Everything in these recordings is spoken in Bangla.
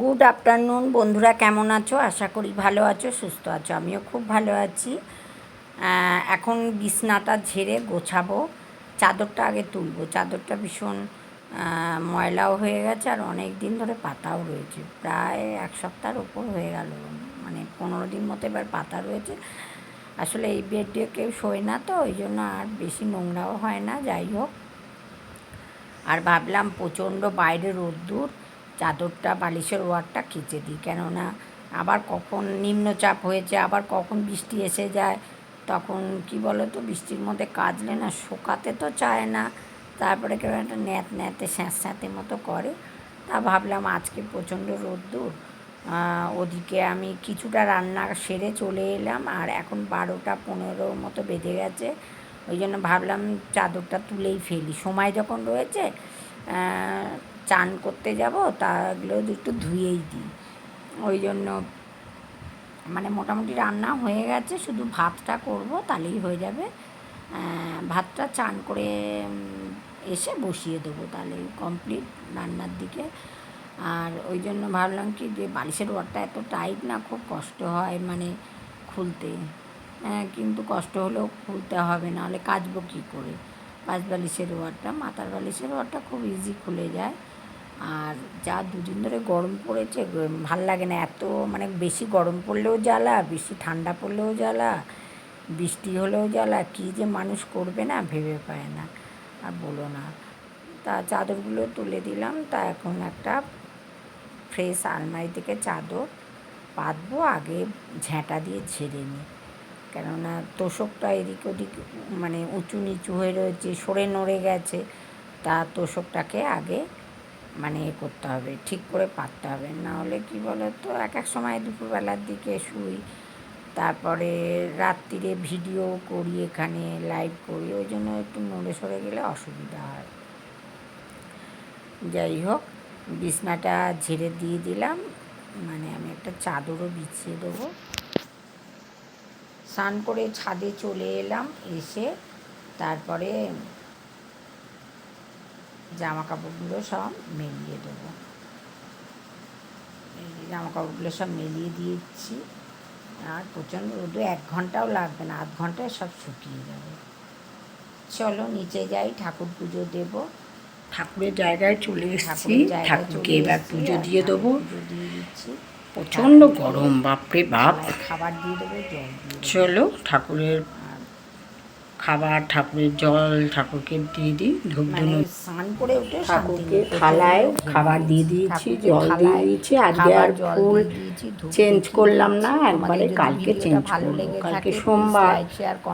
গুড আফটারনুন, বন্ধুরা কেমন আছো? আশা করি ভালো আছো, সুস্থ আছো, আমিও খুব ভালো আছি। এখন বিছনাটা ঝেড়ে গোছাবো, চাদরটা আগে তুলবো। চাদরটা ভীষণ ময়লাও হয়ে গেছে আর অনেক দিন ধরে পাতাও রয়েছে। প্রায় এক সপ্তাহের ওপর হয়ে গেল মানে পনেরো দিন মতো এবার পাতা রয়েছে। আসলে এই বেডে কেউ শোয় না তো, ওই জন্য আর বেশি নোংরাও হয় না, যাই হোক। আর ভাবলাম প্রচণ্ড বাইরে রোদ্দুর চাদরটা, বালিশের ওয়ারটা কেচে দিই। কেননা আবার কখন নিম্নচাপ হয়েছে, আবার কখন বৃষ্টি এসে যায়, তখন কি বলো তো বৃষ্টির মধ্যে কাজলে না শোকাতে তো চায় না। তারপরে কেউ একটা ন্যাত ন্যাতে, স্যাঁত স্যাঁতে মতো করে। তা ভাবলাম আজকে প্রচণ্ড রোদ্দুর ওদিকে আমি কিছুটা রান্না সেরে চলে এলাম, আর এখন বারোটা পনেরো মতো বেজে গেছে। ওই জন্য ভাবলাম চাদরটা তুলেই ফেলি। সময় যখন রয়েছে চান করতে যাব, তাগুলো একটু ধুয়েই দিই। ওই জন্য মানে মোটামুটি রান্না হয়ে গেছে, শুধু ভাতটা করব, তাহলেই হয়ে যাবে। ভাতটা চান করে এসে বসিয়ে দেবো তাহলে কমপ্লিট রান্নার দিকে। আর ওই জন্য ভাবলাম কি যে বালিশের ওয়ারটা এত টাইট না, খুব কষ্ট হয় মানে খুলতে। কিন্তু কষ্ট হলেও খুলতে হবে, নাহলে কাচবো কী করে? বালিশের ওয়ারটা মাথার বালিশের ওয়ারটা খুব ইজি খুলে যায়। আর যা দুদিন ধরে গরম পড়েছে ভালো লাগে না এত মানে বেশি গরম পড়লেও জ্বালা, বেশি ঠান্ডা পড়লেও জ্বালা, বৃষ্টি হলেও জ্বালা, কী যে মানুষ করবে না, ভেবে পায় না। আর বলো না। তা চাদরগুলো তুলে দিলাম, তা এখন একটা ফ্রেশ আলমারি থেকে চাদর পাতবো, আগে ঝ্যাঁটা দিয়ে ঝেড়ে নিই। কেননা তোষকটা এদিক ওদিক মানে উঁচু নিচু হয়ে রয়েছে, সরে নড়ে গেছে, তা তোষকটাকে আগে মানে এ করতে হবে, ঠিক করে পাততে হবে। না হলে কি বলো তো এক এক সময় দুপুরবেলার দিকে শুই, তারপরে রাত্রিরে ভিডিও করি এখানে, লাইভ করি, ওই জন্য একটু নড়ে সরে গেলে অসুবিধা হয়। যাই হোক, বিছনাটা ঝেড়ে দিয়ে দিলাম মানে আমি একটা চাদরও বিছিয়ে দেবো। স্নান করে ছাদে চলে এলাম এসে তারপরে জামা কাপড়গুলো সব মেলিয়ে দেবো। জামা কাপড়গুলো সব মেলিয়ে দিয়েছি। আর প্রচণ্ড রোদে এক ঘন্টাও লাগবে না আধ ঘন্টায় সব শুকিয়ে যাবে। চলো নিচে যাই ঠাকুর পুজো দেবো। ঠাকুরের জায়গায় চলে এসেছি ঠাকুরকে এবার পুজো দিয়ে দেবো। প্রচণ্ড গরম বাপরে বাপ। খাবার দিয়ে দেবো চলো ঠাকুরের খাবার ঠাকুরের জল ঠাকুরকে দিয়ে দিই ধূপ মানে ধুনো। স্নান করে উঠে ঠাকুরকে থালায় খাবার দিয়ে দিয়েছি। জল দিয়ে দিয়েছি আজকে আর জল ফুল দিয়েছি, চেঞ্জ করলাম না একবারে কালকে চেঞ্জ ভালো করব। লেগে কালকে সোমবার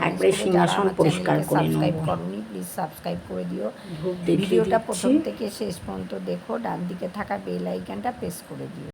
একবারে সিংহাসন পরিষ্কার করে করোনি, please করে দিও। ভিডিওটা প্রথম থেকে শেষ পর্যন্ত দেখো ডান দিকে থাকা বেল আইকনটা প্রেস করে দিও।